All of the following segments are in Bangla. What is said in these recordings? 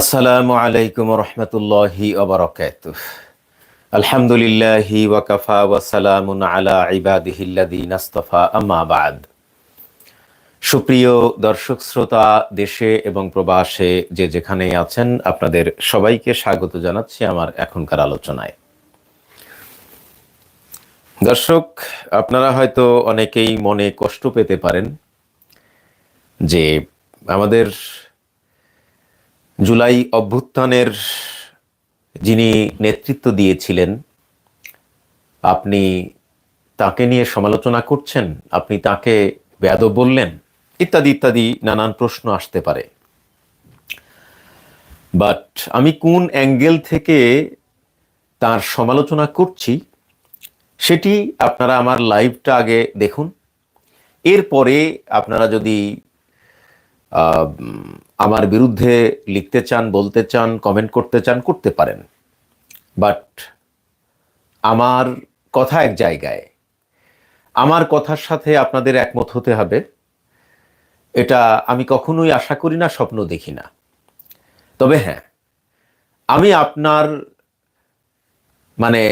আসসালামু আলাইকুম রহমতুল্লাহি ওবরকাত আলহামদুলিল্লাহি ওয়াকাফা ওয়াসালামুন আলা ইবাদিহিল্লাদিন আস্তফা, আম্মা বাদ। সুপ্রিয় দর্শক, শ্রোতা, দেশে এবং প্রবাসে যে যেখানে আছেন, আপনাদের সবাইকে স্বাগত জানাচ্ছি আমার এখনকার আলোচনায়। দর্শক, আপনারা হয়তো অনেকেই মনে কষ্ট পেতে পারেন যে আমাদের জুলাই অভ্যুত্থানের যিনি নেতৃত্ব দিয়েছিলেন, আপনি তাকে নিয়ে সমালোচনা করছেন? আপনি তাকে ব্যাদ বললেন? ইত্যাদি ইত্যাদি নানান প্রশ্ন আসতে পারে। বাট আমি কোন অ্যাঙ্গেল থেকে তার সমালোচনা করছি, সেটি আপনারা আমার লাইভটা আগে দেখুন। এরপরে আপনারা যদি আমার বিরুদ্ধে লিখতে চান, বলতে চান কমেন্ট করতে চান, করতে পারেন। বাট আমার কথা এক জায়গায়। আমার কথার সাথে আপনাদের একমত হতে হবে। এটা আমি কখনোই আশা করি না, স্বপ্ন দেখি না। তবে হ্যাঁ আমি আপনার মানে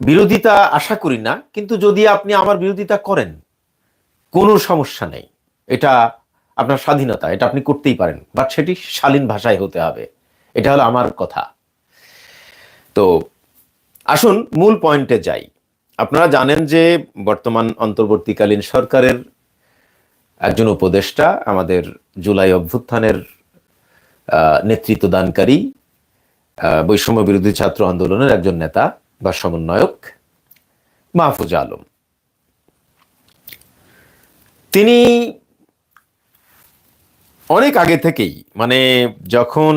বিরোধিতা আশা করি না, কিন্তু যদি আপনি আমার বিরোধিতা করেন, কোনো সমস্যা নেই। এটা আপনার স্বাধীনতা, এটা আপনি করতেই পারেন বাট সেটি শালীন ভাষায় হতে হবে। এটা হলো আমার কথা। তো আসুন মূল পয়েন্টে যাই। আপনারা জানেন যে বর্তমান অন্তর্বর্তীকালীন সরকারের একজন উপদেষ্টা, আমাদের জুলাই অভ্যুত্থানের নেতৃত্ব দানকারী বৈষম্য বিরোধী ছাত্র আন্দোলনের একজন নেতা বা সমন্বয়ক, মাহফুজ আলম। তিনি অনেক আগে থেকেই মানে যখন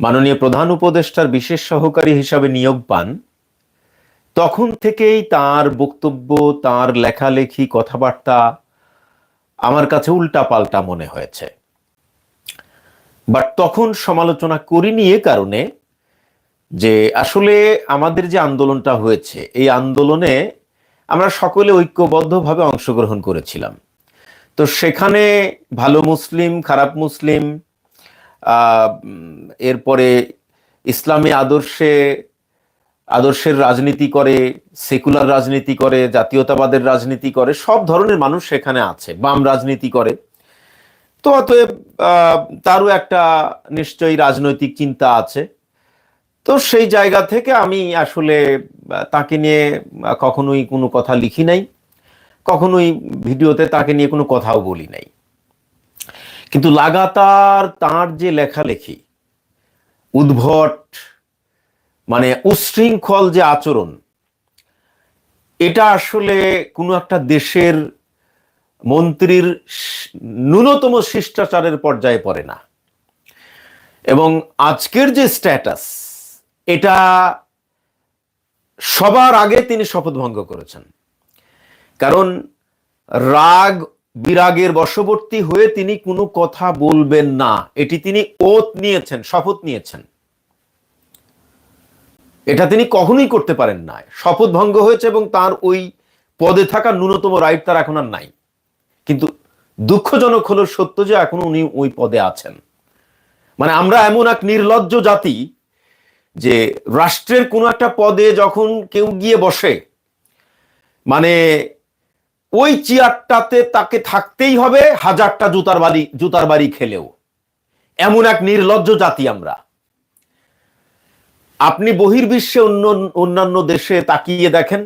মাননীয় প্রধান উপদেষ্টার বিশেষ সহকারী হিসাবে নিয়োগ পান, তখন থেকেই তার বক্তব্য, তার লেখালেখি, কথাবার্তা আমার কাছে উল্টা পাল্টা মনে হয়েছে। বাট তখন সমালোচনা করিনি এ কারণে যে আসলে আমাদের যে আন্দোলনটা হয়েছে, এই আন্দোলনে আমরা সকলে ঐক্যবদ্ধভাবে অংশগ্রহণ করেছিলাম। তো সেখানে ভালো মুসলিম, খারাপ মুসলিম এরপরে ইসলামী আদর্শে, আদর্শের রাজনীতি করে, সেকুলার রাজনীতি করে, জাতীয়তাবাদের রাজনীতি করে, সব ধরনের মানুষ সেখানে আছে, বাম রাজনীতি করে। তো অতএব তারও একটা নিশ্চয়ই রাজনৈতিক চিন্তা আছে। তো সেই জায়গা থেকে আমি আসলে তাকে নিয়ে কখনোই কোনো কথা লিখি নাই। কখনোই ভিডিওতে তাকে নিয়ে কোনো কথাও বলি নাই। কিন্তু লাগাতার তার যে লেখালেখি, উদ্ভট মানে উশৃঙ্খল যে আচরণ, এটা আসলে কোনো একটা দেশের মন্ত্রীর ন্যূনতম শিষ্টাচারের পর্যায়ে পড়ে না। এবং আজকের যে স্ট্যাটাস, এটা সবার আগে তিনি শপথ ভঙ্গ করেছেন। কারণ রাগ বিরাগের বশবর্তী হয়ে তিনি কোনো কথা বলবেন না। এটি তিনি ওত নিয়েছেন, শপথ নিয়েছেন। এটা তিনি কখনোই করতে পারেন না। শপথ ভঙ্গ হয়েছে এবং তার ওই পদে থাকা ন্যূনতম রাইট তার এখন আর নাই। কিন্তু দুঃখজনক হলো সত্য যে এখনও উনি ওই পদে আছেন। মানে আমরা এমন এক নির্লজ্জ জাতি যে রাষ্ট্রের কোনো একটা পদে যখন কেউ গিয়ে বসে মানে ওই চেয়ারটাতে তাকে থাকতেই হবে হাজারটা জুতার বাড়ি জুতার বাড়ি খেলেও। এমন এক নির্লজ্জ জাতি আমরা। আপনি বহির্বিশ্বে অন্য, অন্যান্য দেশে তাকিয়ে দেখেন,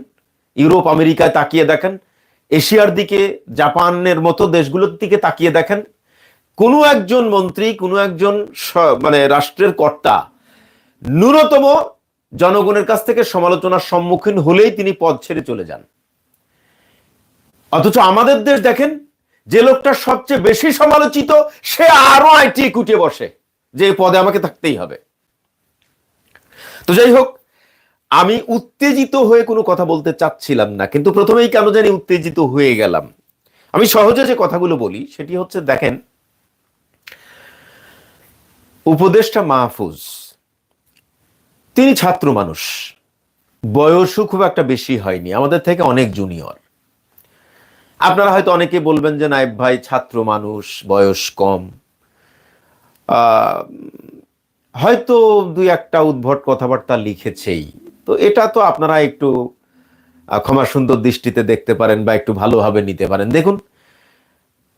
ইউরোপ, আমেরিকায় তাকিয়ে দেখেন, এশিয়ার দিকে, জাপানের মতো দেশগুলোর দিকে তাকিয়ে দেখেন, কোনো একজন মন্ত্রী, কোনো একজন মানে রাষ্ট্রের কর্তা ন্যূনতম জনগণের কাছ থেকে সমালোচনার সম্মুখীন হলেই তিনি পদ ছেড়ে চলে যান। অথচ আমাদের দেশ দেখেন, যে লোকটা সবচেয়ে বেশি সমালোচিত, সে আরও আইটি কুটে বসে, যে পদে আমাকে থাকতেই হবে। তো যাই হোক, আমি উত্তেজিত হয়ে কোনো কথা বলতে চাচ্ছিলাম না, কিন্তু প্রথমেই কেন জানি উত্তেজিত হয়ে গেলাম। আমি সহজে যে কথাগুলো বলি, সেটি হচ্ছে, দেখেন, উপদেষ্টা মাহফুজ, তিনি ছাত্র মানুষ, বয়সও খুব একটা বেশি হয়নি, আমাদের থেকে অনেক জুনিয়র আপনারা হয়তো অনেকে বলবেন যে, নাইব ভাই, ছাত্র মানুষ, বয়স কম। হয়তো দুই একটা উদ্ভট কথাবার্তা লিখেছেই। তো এটা তো আপনারা একটু ক্ষমা সুন্দর দৃষ্টিতে দেখতে পারেন বা একটু ভালোভাবে নিতে পারেন। দেখুন,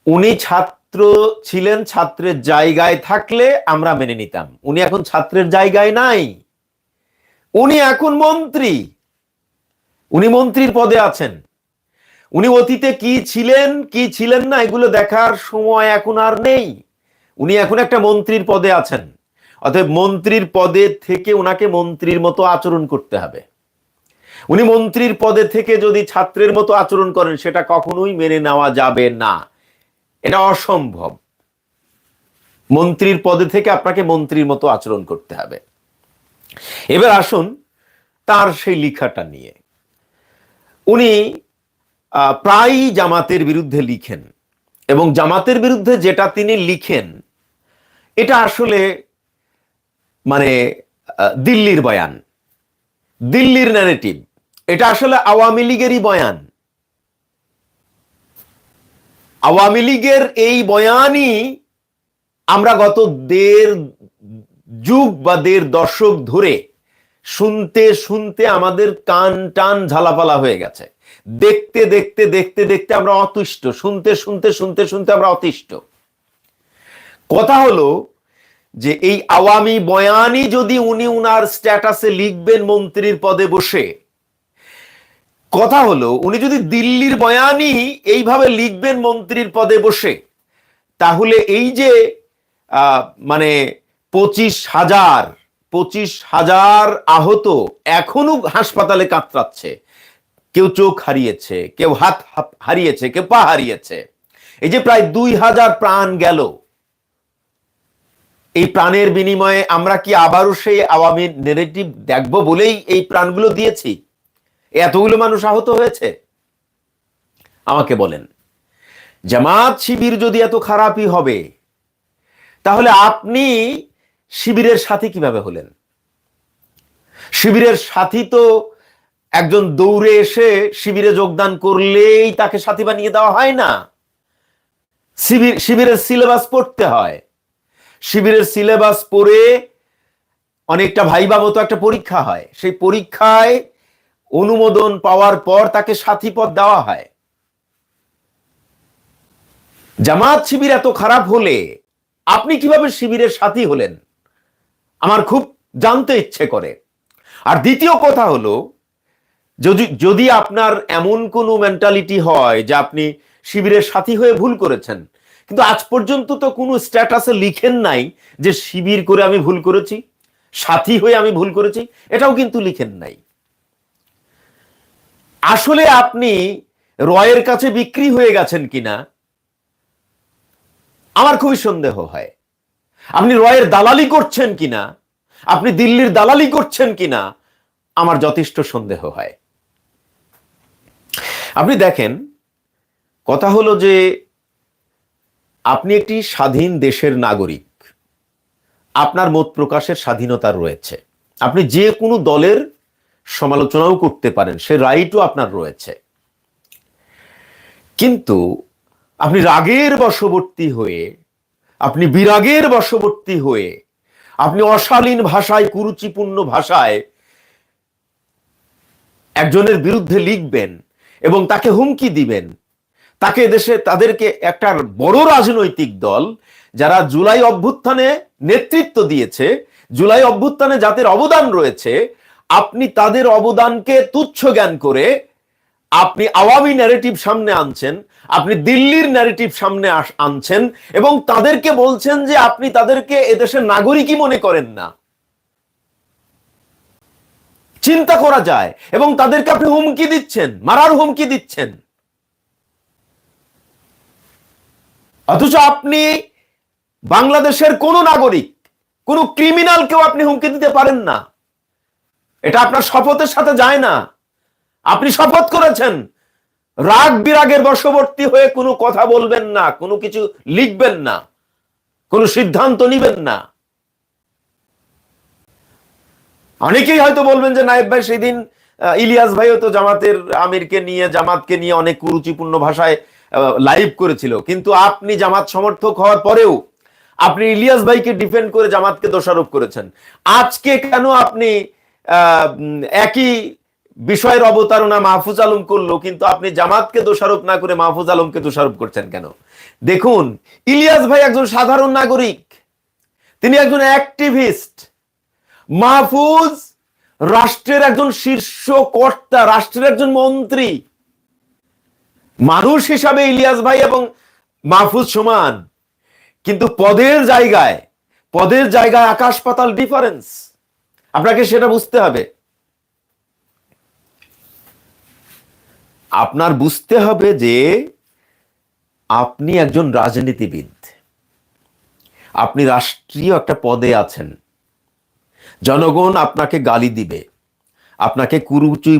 উনি ছাত্র ছিলেন, ছাত্রের জায়গায় থাকলে আমরা মেনে নিতাম। উনি এখন ছাত্রের জায়গায় নাই। উনি এখন মন্ত্রী। উনি মন্ত্রীর পদে আছেন। উনি অতীতে কি ছিলেন কি ছিলেন না, এগুলো দেখার সময় এখন আর নেই। উনি এখন একটা মন্ত্রীর পদে আছেন। অতএব মন্ত্রীর পদে থেকে ওনাকে মন্ত্রীর মতো আচরণ করতে হবে। উনি মন্ত্রীর পদে থেকে যদি ছাত্রের মতো আচরণ করেন, সেটা কখনোই মেনে নেওয়া যাবে না। এটা অসম্ভব। মন্ত্রীর পদে থেকে আপনাকে মন্ত্রীর মতো আচরণ করতে হবে। এবার আসুন তার সেই লেখাটা নিয়ে। উনি প্রায়ই জামাতের বিরুদ্ধে লিখেন। এবং জামাতের বিরুদ্ধে যেটা তিনি লিখেন, এটা আসলে মানে দিল্লির বয়ান। দিল্লির ন্যারেটিভ এটা আসলে আওয়ামী লীগেরই বয়ান। আওয়ামী লীগের এই বয়ানই আমরা গত দেড় যুগ বা দেড় দশক ধরে শুনতে শুনতে আমাদের কান টান ঝালাপালা হয়ে গেছে। দেখতে দেখতে দেখতে দেখতে আমরা অতুষ্ট। শুনতে শুনতে শুনতে শুনতে আমরা অতিষ্ঠ। কথা হলো যে এই আওয়ামী বয়ানই যদি উনি উনার স্ট্যাটাসে লিখবেন মন্ত্রীর পদে বসে, কথা হলো উনি যদি দিল্লির বয়ানই এইভাবে লিখবেন মন্ত্রীর পদে বসে, তাহলে এই যে মানে পঁচিশ হাজার পঁচিশ হাজার আহত এখনও হাসপাতালে কাতরাচ্ছে। কেউ চোখ হারিয়েছে, কেউ হাত হারিয়েছে, কেউ পা হারিয়েছে। এই যে প্রায় দুই হাজার প্রাণ গেল, এই প্রাণের বিনিময়ে আমরা কি আবারও সেই আওয়ামী নেগেটিভ দেখব বলেই এই প্রাণগুলো দিয়েছি? এতগুলো মানুষ আহত হয়েছে? আমাকে বলেন, জামাত শিবির যদি এত খারাপই হবে, তাহলে আপনি শিবিরের সাথী কীভাবে হলেন? শিবিরের সাথী তো একজন দৌড়ে এসে শিবিরে যোগদান করলেই তাকে সাথী বানিয়ে দেওয়া হয় না। শিবির, শিবিরের সিলেবাস পড়তে হয়। শিবিরের সিলেবাস পড়ে অনেকটা ভাইবা মতো একটা পরীক্ষা হয়। সেই পরীক্ষায় অনুমোদন পাওয়ার পর তাকে সাথী পদ দেওয়া হয়। জামাত শিবির এত খারাপ হলে আপনি কীভাবে শিবিরের সাথী হলেন? আমার খুব জানতে ইচ্ছে করে। আর দ্বিতীয় কথা হলো যদি যদি আপনার এমন কোনো মেন্টালিটি হয় যে আপনি শিবিরের সাথী হয়ে ভুল করেছেন, কিন্তু আজ পর্যন্ত তো কোনো স্ট্যাটাসে লিখেন নাই যে শিবির করে আমি ভুল করেছি, সাথী হয়ে আমি ভুল করেছি, এটাও কিন্তু লিখেন নাই। আসলে আপনি রয়ের কাছে বিক্রি হয়ে গেছেন কিনা, আমার খুবই সন্দেহ হয়। আপনি রয়ের দালালি করছেন কিনা, আপনি দিল্লির দালালি করছেন কিনা, আমার যথেষ্ট সন্দেহ হয়। আপনি দেখেন, কথা হলো যে আপনি একটি স্বাধীন দেশের নাগরিক। আপনার মত প্রকাশের স্বাধীনতা রয়েছে। আপনি যে কোনো দলের সমালোচনাও করতে পারেন, সে রাইটও আপনার রয়েছে। কিন্তু আপনি রাগের বশবর্তী হয়ে, আপনি বিরাগের বশবর্তী হয়ে, আপনি অশালীন ভাষায়, কুরুচিপূর্ণ ভাষায় একজনের বিরুদ্ধে লিখবেন এবং তাকে হুমকি দিবেন। তাকে দেশে তাদেরকে একটা বড় রাজনৈতিক দল যারা জুলাই অভ্যুত্থানে নেতৃত্ব দিয়েছে, জুলাই অভ্যুত্থানে যাদের অবদান রয়েছে, আপনি তাদের অবদানকে তুচ্ছ জ্ঞান করে আপনি আওয়ামী ন্যারেটিভ সামনে আনছেন, আপনি দিল্লির ন্যারেটিভ সামনে আনছেন এবং তাদেরকে বলছেন যে আপনি তাদেরকে এদেশের নাগরিকই মনে করেন না। চিন্তা করা যায় এবং তাদেরকে আপনি হুমকি দিচ্ছেন, মারার হুমকি দিচ্ছেন। অথচ আপনি বাংলাদেশের কোন নাগরিক, কোন ক্রিমিনালকেও আপনি হুমকি দিতে পারেন না। এটা আপনার শপথের সাথে যায় না। আপনি শপথ করেছেন, রাগ বিরাগের বশবর্তী হয়ে কোনো কথা বলবেন না, কোনো কিছু লিখবেন না, কোনো সিদ্ধান্ত নিবেন না। অনেকেই হয়তো বলবেন যে নায়েব ভাই সেদিন ইলিয়াস ভাইও তো জামাতের আমিরকে নিয়ে, জামাতকে নিয়ে অনেক কুরুচিপূর্ণ ভাষায় লাইভ করেছিল। কিন্তু আপনি জামাত সমর্থক হওয়ার পরেও আপনি ইলিয়াস ভাইকে ডিফেন্ড করে জামাতকে দোষারোপ করেছেন। আজকে কেন আপনি একই বিষয়ের অবতারণা মাহফুজ আলম করল, কিন্তু আপনি জামাতকে দোষারোপ না করে মাহফুজ আলমকে দোষারোপ করছেন কেন? দেখুন, ইলিয়াস ভাই একজন সাধারণ নাগরিক। তিনি একজন অ্যাক্টিভিস্ট মাহফুজ রাষ্ট্রের একজন শীর্ষ কর্তা রাষ্ট্রের একজন মন্ত্রী। মানুষ হিসাবে ইলিয়াস ভাই এবং মাহফুজ সমান। কিন্তু পদের জায়গায় পদের জায়গায় আকাশ পাতাল ডিফারেন্স আপনাকে সেটা বুঝতে হবে। আপনার বুঝতে হবে যে আপনি একজন রাজনীতিবিদ। আপনি রাষ্ট্রীয় একটা পদে আছেন। জনগণ আপনাকে গালি দিবে। আপনাকে কুরুচুই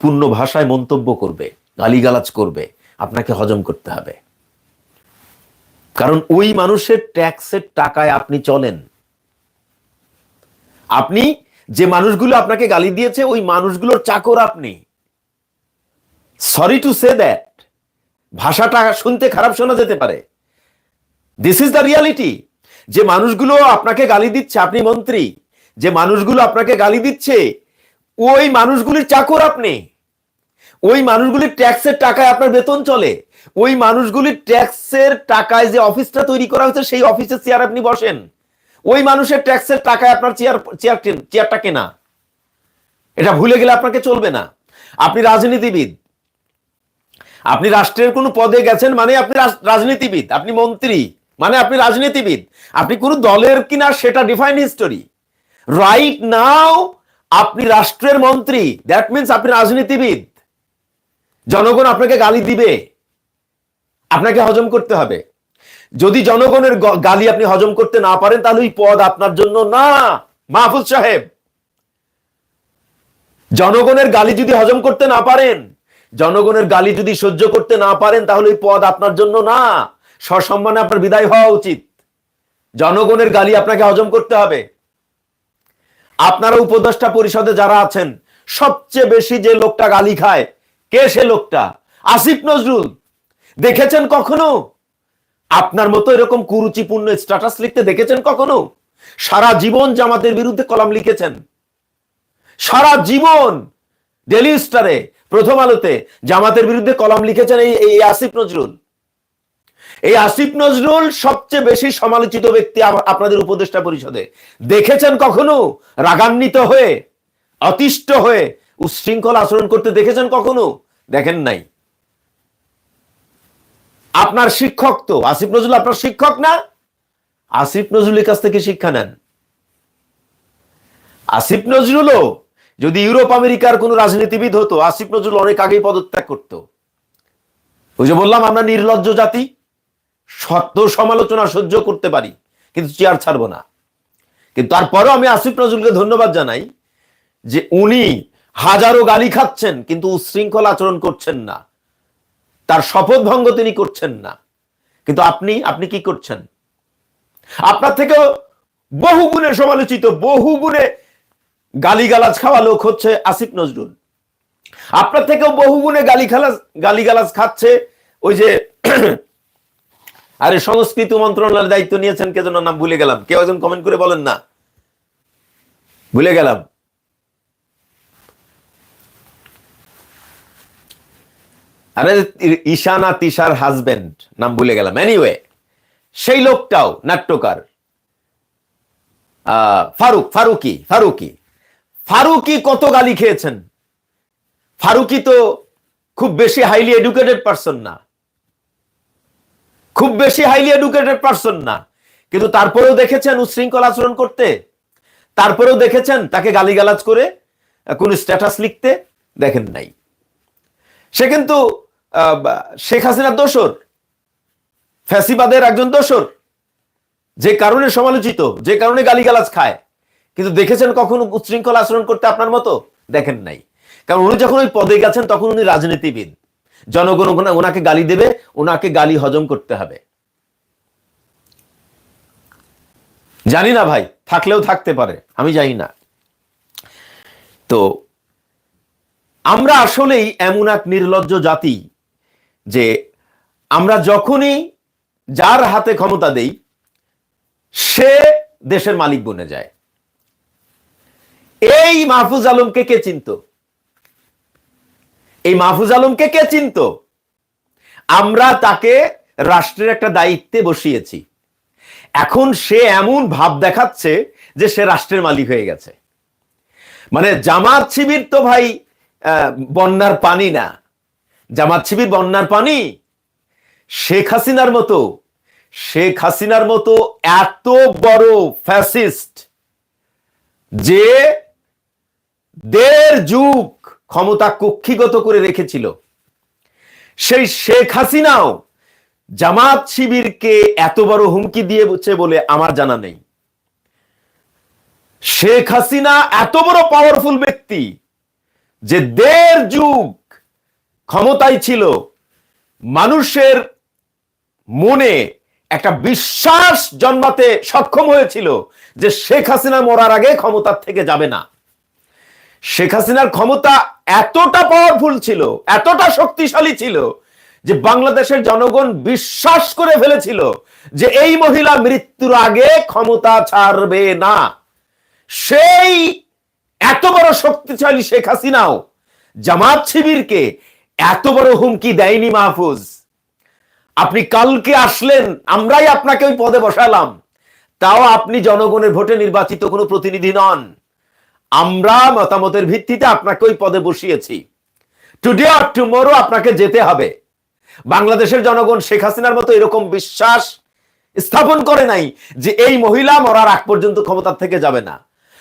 পূর্ণ ভাষায় মন্তব্য করবে, গালিগালাজ করবে, আপনাকে হজম করতে হবে। কারণ ওই মানুষের ট্যাক্সের টাকায় আপনি চলেন। আপনি যে মানুষগুলো আপনাকে গালি দিয়েছে, ওই মানুষগুলোর চাকর আপনি। সরি টু সে দ্যাট ভাষাটা শুনতে খারাপ শোনা যেতে পারে। দিস ইজ দ্য রিয়ালিটি যে মানুষগুলো আপনাকে গালি দিচ্ছে, আপনি মন্ত্রী যে মানুষগুলো আপনাকে গালি দিচ্ছে, ওই মানুষগুলির চাকর আপনি। ওই মানুষগুলির ট্যাক্সের টাকায় আপনার বেতন চলে। ওই মানুষগুলির ট্যাক্সের টাকায় যে অফিসটা তৈরি করা হয়েছে, সেই অফিসের চেয়ার আপনি বসেন। ওই মানুষের ট্যাক্সের টাকায় আপনার চেয়ার চেয়ার চেয়ারটা কেনা। এটা ভুলে গেলে আপনাকে চলবে না। আপনি রাজনীতিবিদ। আপনি রাষ্ট্রের কোনো পদে গেছেন মানে আপনি রাজনীতিবিদ। আপনি মন্ত্রী মানে আপনি রাজনীতিবিদ। আপনি কোন দলের কিনা সেটা ডিফাইন হিস্টোরি রাইট নাও আপনি রাষ্ট্রের মন্ত্রী। দ্যাট মিনস আপনি রাজনীতিবিদ। জনগণ আপনাকে গালি দিবে। আপনাকে হজম করতে হবে। যদি জনগণের গালি আপনি হজম করতে না পারেন, তাহলে ওই পদ আপনার জন্য না। মাহফুজ সাহেব, জনগণের গালি যদি হজম করতে না পারেন, জনগণের গালি যদি সহ্য করতে না পারেন, তাহলে ওই পদ আপনার জন্য না। সসম্মানে আপনার বিদায় হওয়া উচিত। জনগণের গালি আপনাকে হজম করতে হবে। আপনারা উপদেষ্টা পরিষদে যারা আছেন, সবচেয়ে বেশি যে লোকটা গালি খায়, কে সে লোকটা? আসিফ নজরুল। দেখেছেন কখনো? আপনার মতো এরকম কুরুচিপূর্ণ স্ট্যাটাস লিখতে দেখেছেন কখনো? সারা জীবন জামাতের বিরুদ্ধে কলাম লিখেছেন। সারা জীবন ডেলি স্টারে প্রথম আলোতে জামাতের বিরুদ্ধে কলাম লিখেছেন এই আসিফ নজরুল। এই আসিফ নজরুল সবচেয়ে বেশি সমালোচিত ব্যক্তি আপনাদের উপদেষ্টা পরিষদে। দেখেছেন কখনো? রাগান্বিত হয়ে, অতিষ্ঠ হয়ে উচ্ছৃঙ্খল আচরণ করতে দেখেছেন কখনো? দেখেন নাই। আপনার শিক্ষক তো। আসিফ নজরুল আপনার শিক্ষক না? আসিফ নজরুলের কাছ থেকে শিক্ষা নেন। আসিফ নজরুলও যদি ইউরোপ, আমেরিকার কোন রাজনীতিবিদ হতো, আসিফ নজরুল অনেক আগেই পদত্যাগ করত। ওই যে বললাম, আমরা নির্লজ্জ জাতি। সত্য সমালোচনা সহ্য করতে পারি, কিন্তু চেয়ার ছাড়বো না। কিন্তু তারপরেও আমি আসিফ নজরুলকে ধন্যবাদ জানাই যে উনি হাজারো গালি খাচ্ছেন, কিন্তু উশৃঙ্খল আচরণ করছেন না। তার শপথ ভঙ্গ তিনি করছেন না। কিন্তু আপনি আপনি কি করছেন? আপনার থেকেও বহু গুণে সমালোচিত, বহু গুণে গালিগালাজ খাওয়া লোক হচ্ছে আসিফ নজরুল। আপনার থেকেও বহু গুণে গালি খালাজ গালিগালাজ খাচ্ছে ওই যে আরে সংস্কৃতি মন্ত্রণালয়ের দায়িত্ব নিয়েছেন, কে যেন নাম ভুলে গেলাম। কেউ একজন কমেন্ট করে বলেন না। ভুলে গেলাম। আরে ঈশানা তিশার হাজবেন্ড নাম ভুলে গেলাম। এনিওয়ে সেই লোকটাও নাট্যকার। ফারুক, ফারুকি ফারুকি। ফারুকি কত গালি খেয়েছেন? ফারুকি তো খুব বেশি হাইলি এডুকেটেড পারসন না। খুব বেশি হাইলি এডুকেটেড পারসন না। কিন্তু তারপরেও দেখেছেন উশৃঙ্খল আচরণ করতে, তারপরেও দেখেছেন তাকে গালিগালাজ করে, কোন স্ট্যাটাস লিখতে দেখেন নাই। সে কিন্তু শেখ হাসিনার দোসর ফ্যাসিবাদের একজন দোসর যে কারণে সমালোচিত, যে কারণে গালিগালাজ খায়। কিন্তু দেখেছেন কখনো উচ্ছৃঙ্খল আচরণ করতে আপনার মতো? দেখেন নাই। কারণ উনি যখন ওই পদে গেছেন, তখন উনি রাজনীতিবিদ। জনগণ ওনাকে গালি দেবে, ওনাকে গালি হজম করতে হবে। জানি না ভাই, থাকলেও থাকতে পারে, আমি জানি না। তো, আমরা আসলেই এমন এক নির্লজ্জ জাতি যে আমরা যখনই যার হাতে ক্ষমতা দেই, সে দেশের মালিক বনে যায়। এই মাহফুজ আলমকে কে চিনত? এই মাহফুজ আলমকে কে চিনত? আমরা তাকে রাষ্ট্রের একটা দায়িত্বে বসিয়েছি। এখন সে এমন ভাব দেখাচ্ছে যে সে রাষ্ট্রের মালিক হয়ে গেছে। মানে জামাত শিবির তো ভাই বন্যার পানি না। জামাত শিবির বন্যার পানি। শেখ হাসিনার মতো, শেখ হাসিনার মতো এত বড় ফ্যাসিস্ট যে দেড় যুগ ক্ষমতা কক্ষিগত করে রেখেছিল। সেই শেখ হাসিনাও জামাত শিবিরকে এত বড় হুমকি দিয়েছে বলে আমার জানা নেই। শেখ হাসিনা এত বড় পাওয়ারফুল ব্যক্তি যে দেড় যুগ ক্ষমতায় ছিল, মানুষের মনে একটা বিশ্বাস জন্মাতে সক্ষম হয়েছিল যে শেখ হাসিনা মরার আগে ক্ষমতার থেকে যাবে না। শেখ হাসিনার ক্ষমতা এতটা পাওয়ারফুল ছিল, এতটা শক্তিশালী ছিল, যে বাংলাদেশের জনগণ বিশ্বাস করে ফেলেছিল যে এই মহিলা মৃত্যুর আগে ক্ষমতা ছাড়বে না। সেই এত বড় শক্তিশালী শেখ হাসিনাও জামাত শিবিরকে এত বড় হুমকি দেয়নি মাহফুজ। আপনি কালকে আসলেন, আমরাই আপনাকে ওই পদে বসালাম। তাও আপনি জনগণের ভোটে নির্বাচিত কোনো প্রতিনিধি নন। আমরা মতামতের ভিত্তিতে আপনাকে ওই পদে বসিয়েছি। টুডে আর টুমোরো আপনাকে যেতে হবে। বাংলাদেশের জনগণ শেখ হাসিনার মতো এরকম বিশ্বাস স্থাপন করে নাই যে এই মহিলা মরার আগ পর্যন্ত ক্ষমতার থেকে যাবে না।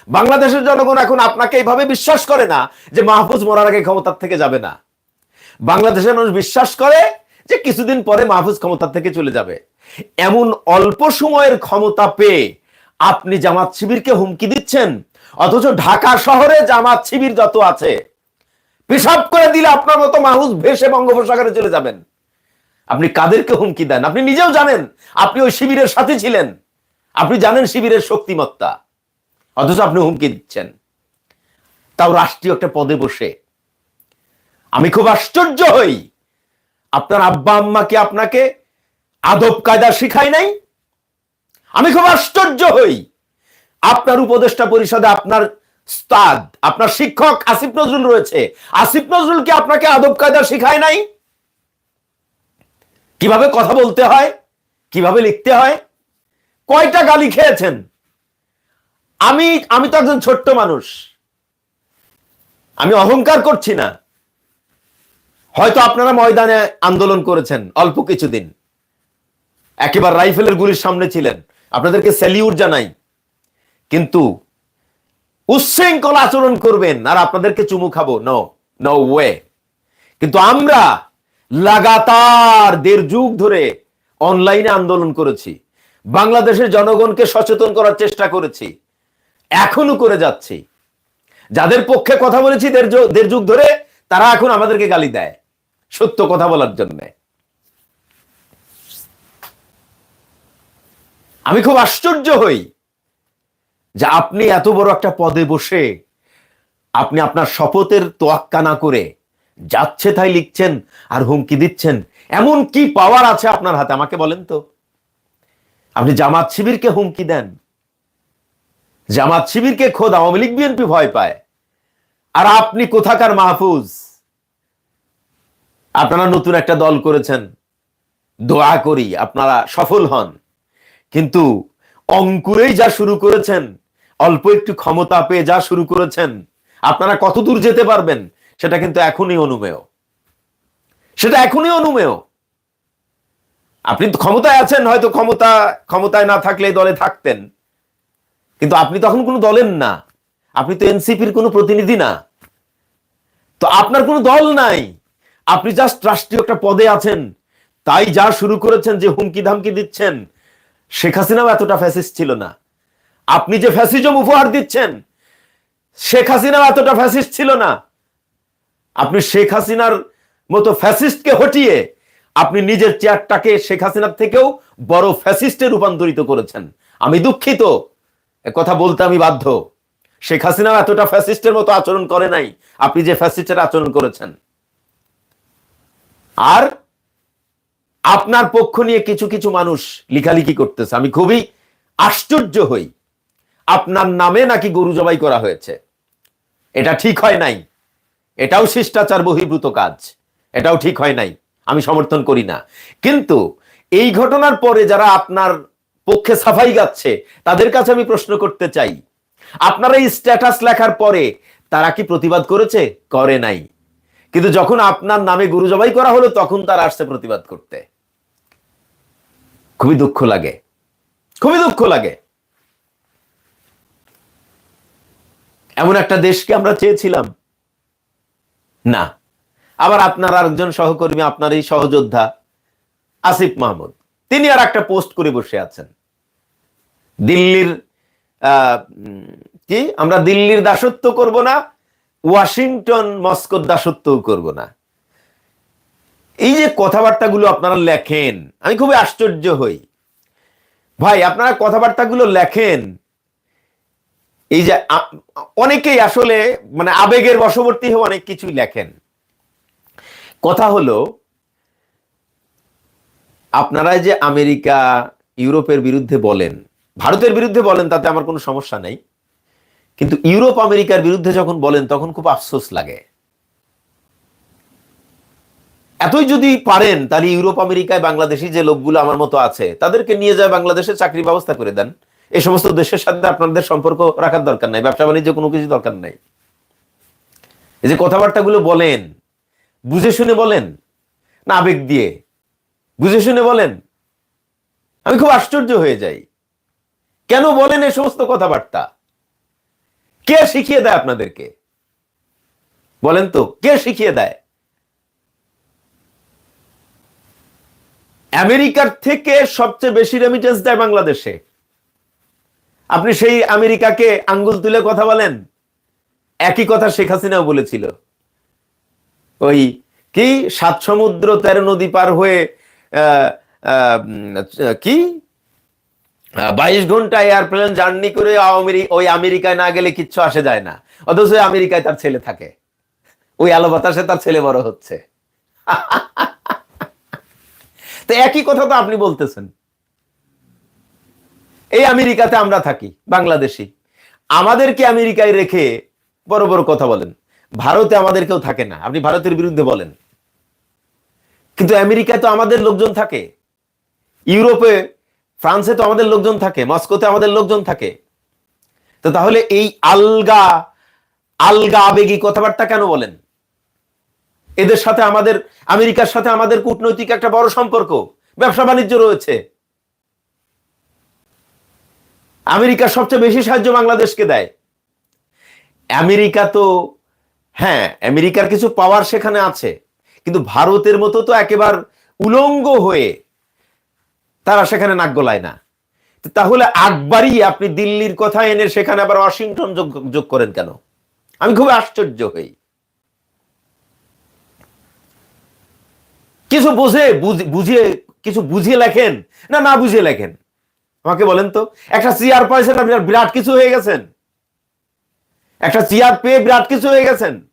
বাংলাদেশের জনগণ এখন আপনাকে এইভাবে বিশ্বাস করে না যে মাহফুজ মরার আগে ক্ষমতার থেকে যাবে না। বাংলাদেশের মানুষ বিশ্বাস করে যে কিছুদিন পরে মাহফুজ ক্ষমতার থেকে চলে যাবে। এমন অল্প সময়ের ক্ষমতা পেয়ে আপনি জামাত শিবিরকে হুমকি দিচ্ছেন অথচ ঢাকা শহরে জামাত শিবির যত আছে, পেশাব করে দিলে আপনার মতো মানুষ ভেসে বঙ্গোপসাগরে চলে যাবেন। আপনি কাদেরকে হুমকি দেন? আপনি নিজেও জানেন, আপনি ওই শিবিরের সাথে ছিলেন। আপনি জানেন শিবিরের শক্তিমত্তা। অথচ আপনি হুমকি দিচ্ছেন। তাও রাষ্ট্রীয় একটা পদে বসে। আমি খুব আশ্চর্য হই। আপনার আব্বা আম্মা কি আপনাকে আদব কায়দা শিখায় নাই? আমি খুব আশ্চর্য হই। আপনার উপদেষ্টা পরিষদে আপনার স্তাদ আপনার শিক্ষক আসিফ নজরুল রয়েছে। আসিফ নজরুল কি আপনাকে আদব কায়দা শিখায় নাই? কীভাবে কথা বলতে হয়? কীভাবে লিখতে হয়? কয়টা গালি খেয়েছেন? আমি আমি তো একজন ছোট্ট মানুষ। আমি অহংকার করছি না। হয়তো আপনারা ময়দানে আন্দোলন করেছেন অল্প কিছুদিন। একেবারে রাইফেলের গুলির সামনে ছিলেন। আপনাদেরকে স্যালিউট জানাই। কিন্তু উচ্ছৃঙ্খল আচরণ করবেন। আর আপনাদেরকে চুমু খাব। নো নো ওয়ে কিন্তু আমরা লাগাতার দেড় যুগ ধরে অনলাইনে আন্দোলন করেছি। বাংলাদেশের জনগণকে সচেতন করার চেষ্টা করেছি। এখনও করে যাচ্ছি। যাদের পক্ষে কথা বলেছি দেড় যুগ ধরে, তারা এখন আমাদেরকে গালি দেয়। সত্য কথা বলার জন্য। আমি খুব আশ্চর্য হই যে আপনি এত বড় একটা পদে বসে আপনি আপনার শপথের তোয়াক্কা না করে যাচ্ছে তাই লিখছেন আর হুমকি দিচ্ছেন, এমন কি পাওয়ার আছে আপনার হাতে? আমাকে বলেন তো। আপনি জামাত শিবিরকে হুমকি দেন, জামাত শিবিরকে খোদ আওয়ামী লীগ, বিএনপি ভয় পায়। আর আপনি কোথাকার মাহফুজ? আপনারা নতুন একটা দল করেছেন, দোয়া করি আপনারা সফল হন। কিন্তু অঙ্কুরেই যা শুরু করেছেন অল্প একটু ক্ষমতা পেয়ে যা শুরু করেছেন, আপনারা কত দূর যেতে পারবেন, সেটা কিন্তু এখনই অনুমেয়। সেটা এখনই অনুমেয়। আপনি তো ক্ষমতায় আছেন, হয়তো ক্ষমতা, ক্ষমতায় না থাকলে দলে থাকতেন। কিন্তু আপনি তখন কোনো দলের না। আপনি তো এনসিপির কোনো প্রতিনিধি না। তো আপনার কোনো দল নাই। আপনি জাস্ট রাষ্ট্রীয় একটা পদে আছেন। তাই যা শুরু করেছেন, যে হুমকি ধামকি দিচ্ছেন, শেখ হাসিনাও এতটা ফ্যাসিস্ট ছিল না। আপনি যে ফ্যাসিজম উপহার দিচ্ছেন, শেখ হাসিনাও এতটা ফ্যাসিস্ট ছিল না। আপনি শেখ হাসিনার মতো ফ্যাসিস্টকে হটিয়ে আপনি নিজের চেয়ারটাকে শেখ হাসিনার থেকেও বড় ফ্যাসিস্টে রূপান্তরিত করেছেন। আমি দুঃখিত কথা বলতে আমি বাধ্য। শেখ হাসিনাও এতটা ফ্যাসিস্টের মতো আচরণ করে নাই, আপনি যে ফ্যাসিস্টের আচরণ করেছেন। আর আপনার পক্ষ নিয়ে কিছু কিছু মানুষ লিখালিখি করতেছে। আমি খুবই আশ্চর্য হই। আপনার নামে নাকি গরু জবাই করা হয়েছে? এটা ঠিক হয় নাই। এটাও শিষ্টাচার বহির্ভূত কাজ। এটাও ঠিক হয় নাই। আমি সমর্থন করি না। কিন্তু এই ঘটনার পরে যারা আপনার পক্ষে সাফাই গাচ্ছে, তাদের কাছে আমি প্রশ্ন করতে চাই। আপনারা এই স্ট্যাটাস লেখার পরে তারা কি প্রতিবাদ করেছে? করে নাই। কিন্তু যখন আপনার নামে গুরু জবাই করা হলো, তখন তারা আসছে প্রতিবাদ করতে। খুবই দুঃখ লাগে। খুবই দুঃখ লাগে। এমন একটা দেশকে আমরা চেয়েছিলাম। না। আবার আপনার আরেকজন সহকর্মী আপনার এই সহযোদ্ধা, আসিফ মাহমুদ, তিনি আর একটা পোস্ট করে বসে আছেন। দিল্লির কি? আমরা দিল্লির দাসত্ব করব না, ওয়াশিংটন, মস্কোর দাসত্বও করব না। এই যে কথাবার্তাগুলো আপনারা লেখেন, আমি খুবই আশ্চর্য হই। ভাই, আপনারা কথাবার্তাগুলো লেখেন এই যে অনেকেই আসলে মানে আবেগের বশবর্তী হয়ে অনেক কিছুই লেখেন। কথা হলো, আপনারা যে আমেরিকা, ইউরোপের বিরুদ্ধে বলেন, ভারতের বিরুদ্ধে বলেন, তাতে আমার কোনো সমস্যা নেই। কিন্তু ইউরোপ, আমেরিকার বিরুদ্ধে যখন বলেন, তখন খুব আফসোস লাগে। এতই যদি পারেন, তাহলে ইউরোপ, আমেরিকায় বাংলাদেশি যে লোকগুলো আমার মতো আছে, তাদেরকে নিয়ে যায় বাংলাদেশে চাকরি ব্যবস্থা করে দেন। এই সমস্ত দেশের সাথে আপনাদের সম্পর্ক রাখার দরকার নাই, ব্যবসা বাণিজ্য কোনো কিছু দরকার নাই। এই যে কথাবার্তাগুলো বলেন, বুঝে শুনে বলেন, না আবেগ দিয়ে, বুঝে শুনে বলেন, আমি খুব আশ্চর্য হয়ে যাই। কেন বলেন এই সমস্ত কথাবার্তা? কে শিখিয়ে দেয় আপনাদেরকে? বলেন তো, কে শিখিয়ে দেয়? আমেরিকার থেকে সবচেয়ে বেশি রেমিটেন্স দেয় বাংলাদেশে। আপনি সেই আমেরিকাকে আঙ্গুল তুলে কথা বলেন? একই কথা শেখ হাসিনাও বলেছিল। ওই কি সাত সমুদ্র তেরো নদী পার হয়ে কি? বাইশ ঘণ্টা এয়ারপ্লেন জার্নি করে ওই আমেরিকায় না গেলে কিচ্ছু আসে যায় না। অথচ আমেরিকায় তার ছেলে থাকে। ওই আলো বাতাসে তার ছেলে বড় হচ্ছে। তো একই কথা তো আপনি বলতেছেন। এই আমেরিকাতে আমরা থাকি, বাংলাদেশি। আমাদেরকে আমেরিকায় রেখে বড় বড় কথা বলেন। ভারতে আমাদের কেউ থাকে না, আপনি ভারতের বিরুদ্ধে বলেন। কিন্তু আমেরিকায় তো আমাদের লোকজন থাকে। ইউরোপে, ফ্রান্সে তো আমাদের লোকজন থাকে, মস্কোতে আমাদের লোকজন থাকে। তো তাহলে এই আলগা আলগা আবেগী কথাবার্তা কেন বলেন? এদের সাথে আমাদের, আমেরিকার সাথে আমাদের কূটনৈতিক একটা বড় সম্পর্ক ব্যবসা বাণিজ্য রয়েছে। আমেরিকা সবচেয়ে বেশি সাহায্য বাংলাদেশকে দেয়। আমেরিকা তো হ্যাঁ আমেরিকার কিছু পাওয়ার সেখানে আছে, কিন্তু ভারতের মতো তো একেবারে উলঙ্গ হয়ে তারা সেখানে নাক গলায় না। তাহলে আকবারই আপনি দিল্লির কথা এনে সেখানে আবার ওয়াশিংটন যোগ করেন কেন? আমি খুব আশ্চর্য হই। কিছু বুঝে, বুঝিয়ে, কিছু বুঝিয়ে লেখেন না না বুঝিয়ে লেখেন? আমাকে বলেন তো, একটা চেয়ার আপনি, আর বিরাট কিছু হয়ে গেছেন। একটা চেয়ার পেয়ে বিরাট কিছু হয়ে গেছেন।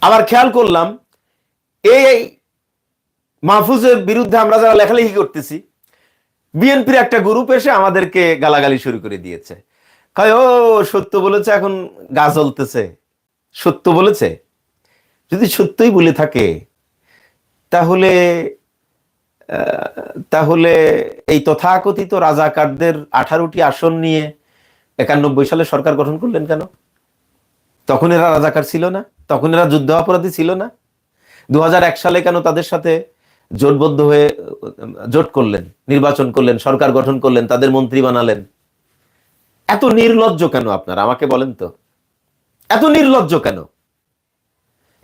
আবার খেয়াল করলাম, এই মাহফুজের বিরুদ্ধে আমরা যারা লেখালেখি করতেছি, বিএনপির একটা গ্রুপ এসে আমাদেরকে গালাগালি শুরু করে দিয়েছে। কয়, ও, সত্য বলেছে, এখন গা জ্বলতেছে। সত্য বলেছে? যদি সত্যই বলে থাকে, তাহলে তাহলে এই তথাকথিত রাজাকারদের আঠারোটি আসন নিয়ে একানব্বই সালে সরকার গঠন করলেন কেন? তখন এরা রাজাকার ছিল না, তখন এরা যুদ্ধ অপরাধী ছিল না। দু হাজার এক সালে কেন তাদের সাথে জোটবদ্ধ হয়ে, জোট করলেন, নির্বাচন করলেন, সরকার গঠন করলেন, তাদের মন্ত্রী বানালেন? এত নির্লজ্জ কেন আপনারা? আমাকে বলেন তো। এত নির্লজ্জ কেন?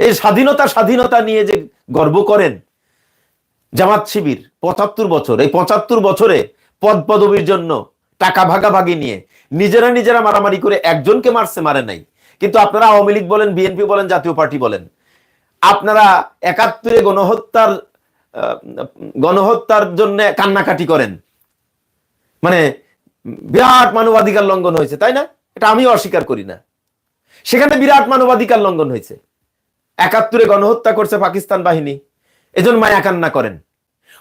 এই স্বাধীনতা স্বাধীনতা নিয়ে যে গর্ব করেন জামাত শিবির পঁচাত্তর বছর। এই পঁচাত্তর বছরে পদ পদবীর জন্য টাকা ভাগাভাগি নিয়ে নিজেরা নিজেরা মারামারি করে একজনকে মারছে, মারে নাই। কিন্তু আপনারা আওয়ামী লীগ বলেন, বিএনপি বলেন, জাতীয় পার্টি বলেন, আপনারা একাত্তরে গণহত্যার গণহত্যার জন্য কান্নাকাটি করেন। মানে বিরাট মানবাধিকার লঙ্ঘন হয়েছে, তাই না? এটা আমিও অস্বীকার করি না। সেখানে বিরাট মানবাধিকার লঙ্ঘন হয়েছে। একাত্তরে গণহত্যা করছে পাকিস্তান বাহিনী। এজন্য মায়া কান্না করেন।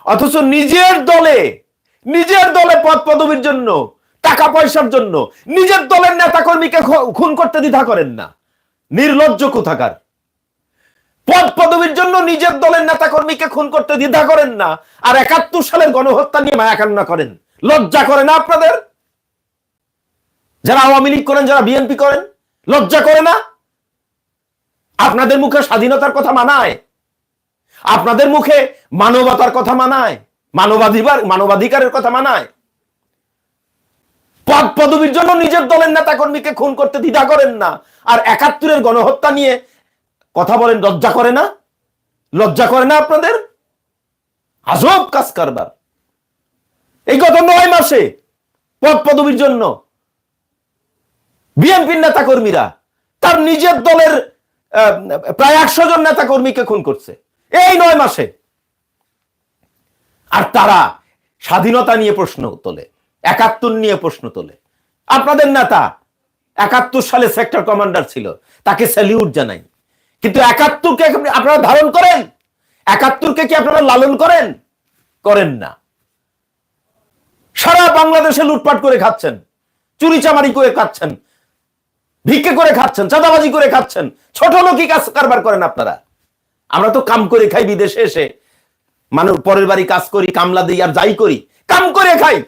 অথচ নিজের দলে নিজের দলে পদ পদবীর জন্য, টাকা পয়সার জন্য, নিজের দলের নেতা কর্মীকে খুন করতে দ্বিধা করেন না। নির্লজ্জ কোথাকার। পদ পদবীর জন্য নিজের দলের নেতা কর্মীকে খুন করতে দ্বিধা করেন না আর একাত্তর সালের গণহত্যা নিয়ে মায়া কান্না করেন। লজ্জা করে না আপনাদের? যারা আওয়ামী লীগ করেন, যারা বিএনপি করেন, লজ্জা করে না? আপনাদের মুখে স্বাধীনতার কথা মানায়? আপনাদের মুখে মানবতার কথা মানায় মানবাধিকার মানবাধিকারের কথা মানায়। পদ পদবীর জন্য নিজের দলের নেতা কর্মীকে খুন করতে দ্বিধা করেন না। আর একাত্তরের গণহত্যা নিয়ে কথা বলেন, লজ্জা করে না? লজ্জা করে না আপনাদের? আজব কাজ কারবার। এই গত নয় মাসে পদ পদবীর জন্য বিএনপির নেতা কর্মীরা তার নিজের দলের প্রায় একশো জন নেতা কর্মীকে খুন করছে। এই নয় মাসে। আর তারা স্বাধীনতা নিয়ে প্রশ্ন তোলে, একাত্তর নিয়ে প্রশ্ন তোলে। আপনাদের নেতা একাত্তর সালে সেক্টর কমান্ডার ছিল, তাকে স্যালিউট জানাই। কিন্তু একাত্তরকে আপনারা ধারণ করেন? একাত্তরকে কি আপনারা লালন করেন? করেন না। সারা বাংলাদেশে লুটপাট করে খাচ্ছেন, চুরি চামারি করে খাচ্ছেন, ভিক্ষে করে খাচ্ছেন, চাঁদাবাজি করে খাচ্ছেন, ছোট লোকই কাজ কারবার করেন আপনারা। আমরা তো কাম করে খাই বিদেশে এসে। মানুষ পরের বাড়ি কাজ করি, কামলা দিই আর যাই করি। কাম করে খাই।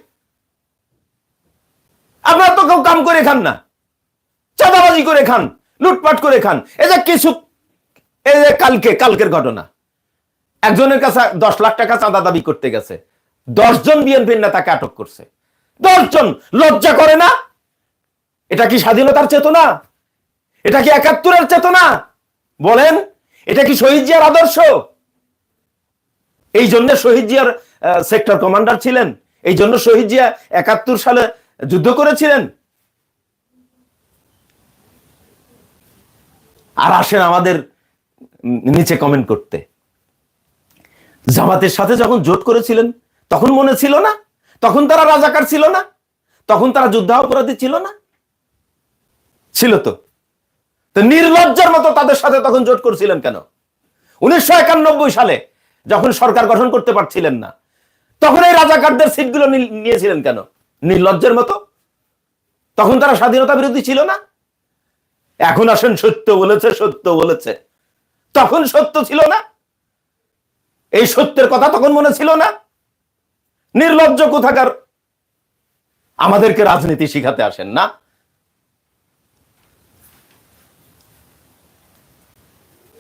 আপনারা তো কেউ কাম করে খান না। চাঁদাবাজি করে খান, লুটপাট করে খান। এই যে কিছু এই যে কালকে, কালকের ঘটনা। একজনের কাছে দশ লাখ টাকা চাঁদা দাবি করতে গেছে। দশজন বিএনপির নেতাকে আটক করছে। দশজন লজ্জা করে না? এটা কি স্বাধীনতার চেতনা? এটা কি একাত্তরের চেতনা? বলেন। এটা কি শহীদ জিয়ার আদর্শ? এই জন্য শহীদ জিয়ার সেক্টর কমান্ডার ছিলেন। এই জন্য শহীদ জিয়া একাত্তর সালে যুদ্ধ করেছিলেন। আর আসেন আমাদের নিচে কমেন্ট করতে। জামাতের সাথে যখন জোট করেছিলেন, তখন মনে ছিল না? তখন তারা রাজাকার ছিল না? তখন তারা যুদ্ধাপরাধী ছিল না? ছিল তো। তো নির্লজ্জার মতো তাদের সাথে তখন জোট করছিলেন কেন? উনিশশো একানব্বই সালে যখন সরকার গঠন করতে পারছিলেন না, তখন এই রাজাকারদের সিটগুলো নিয়েছিলেন কেন? নির্লজ্জের মতো? তখন তারা স্বাধীনতা বিরোধী ছিল না? এখন আসেন, সত্য বলেছে সত্য বলেছে। তখন সত্য ছিল না? এই সত্যের কথা তখন মনে ছিল না? নির্লজ্জ কোথাকার? আমাদেরকে রাজনীতি শিখাতে আসেন না?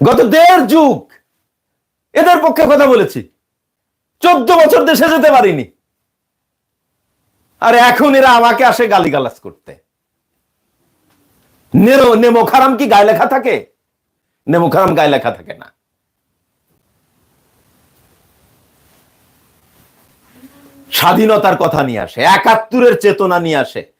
গত দেড় যুগ এদের পক্ষে কথা বলেছি। চোদ্দ বছর দেশে যেতে পারিনি। আর এখন এরা আমাকে আসে গালিগালাজ করতে। নেমো খারাম কি গায়ে লেখা থাকে? নেমো খারাম গায়ে লেখা থাকে না। স্বাধীনতার কথা নিয়ে আসে, একাত্তরের চেতনা নিয়ে আসে।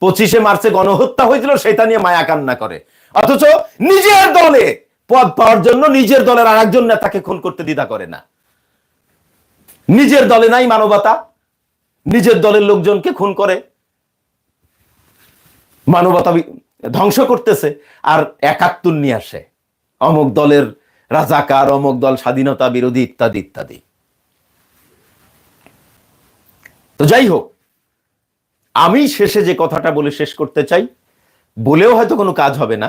পঁচিশে মার্চে গণহত্যা হয়েছিল, সেটা নিয়ে মায়া কান্না করে। অথচ নিজের দলে পদ পাওয়ার জন্য নিজের দলের আর একজন নেতাকে খুন করতে দ্বিধা করে না। নিজের দলে নাই মানবতা, নিজের দলের লোকজনকে খুন করে। মানবতা ধ্বংস করতেছে আর একাত্তর নিয়ে আসে। অমুক দলের রাজাকার, অমুক দল স্বাধীনতা বিরোধী ইত্যাদি ইত্যাদি। তো যাই হোক, আমি শেষে যে কথাটা বলে শেষ করতে চাই, বলেও হয়তো কোনো কাজ হবে না।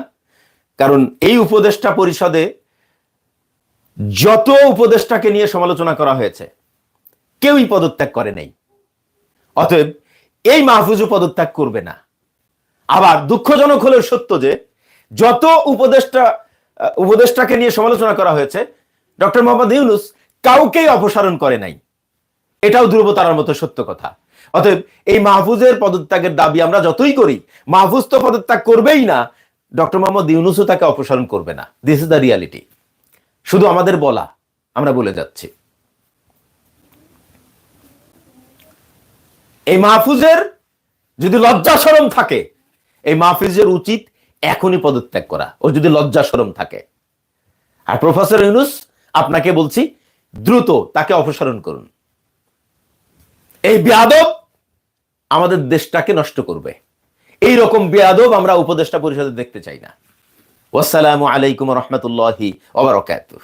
কারণ এই উপদেষ্টা পরিষদে যত উপদেষ্টাকে নিয়ে সমালোচনা করা হয়েছে, কেউই পদত্যাগ করে নেই। অতএব এই মাহফুজও পদত্যাগ করবে না। আবার দুঃখজনক হলেও সত্য যে, যত উপদেষ্টা উপদেষ্টাকে নিয়ে সমালোচনা করা হয়েছে, ডক্টর মোহাম্মদ ইউনুস কাউকেই অপসারণ করে নাই। এটাও ধ্রুবতারার মতো সত্য কথা। অতএব এই মাহফুজের পদত্যাগের দাবি আমরা যতই করি, মাহফুজ তো পদত্যাগ করবেই না ডক্টর মোহাম্মদ ইউনুসও তাকে অপসারণ করবে না। দিস ইজ দ্য রিয়ালিটি শুধু আমাদের বলা, আমরা বলে যাচ্ছি। এই মাহফুজের যদি লজ্জা সরম থাকে, এই মাহফুজের উচিত এখনই পদত্যাগ করা। ও যদি লজ্জা সরম থাকে। আর প্রফেসর ইউনুস, আপনাকে বলছি, দ্রুত তাকে অপসারণ করুন। এই বেয়াদব আমাদের দেশটাকে নষ্ট করবে। এই রকম বেয়াদব আমরা উপদেষ্টা পরিষদে দেখতে চাই না। ওয়াসালামু আলাইকুম রহমতুল্লাহি ওবরাকাতুহ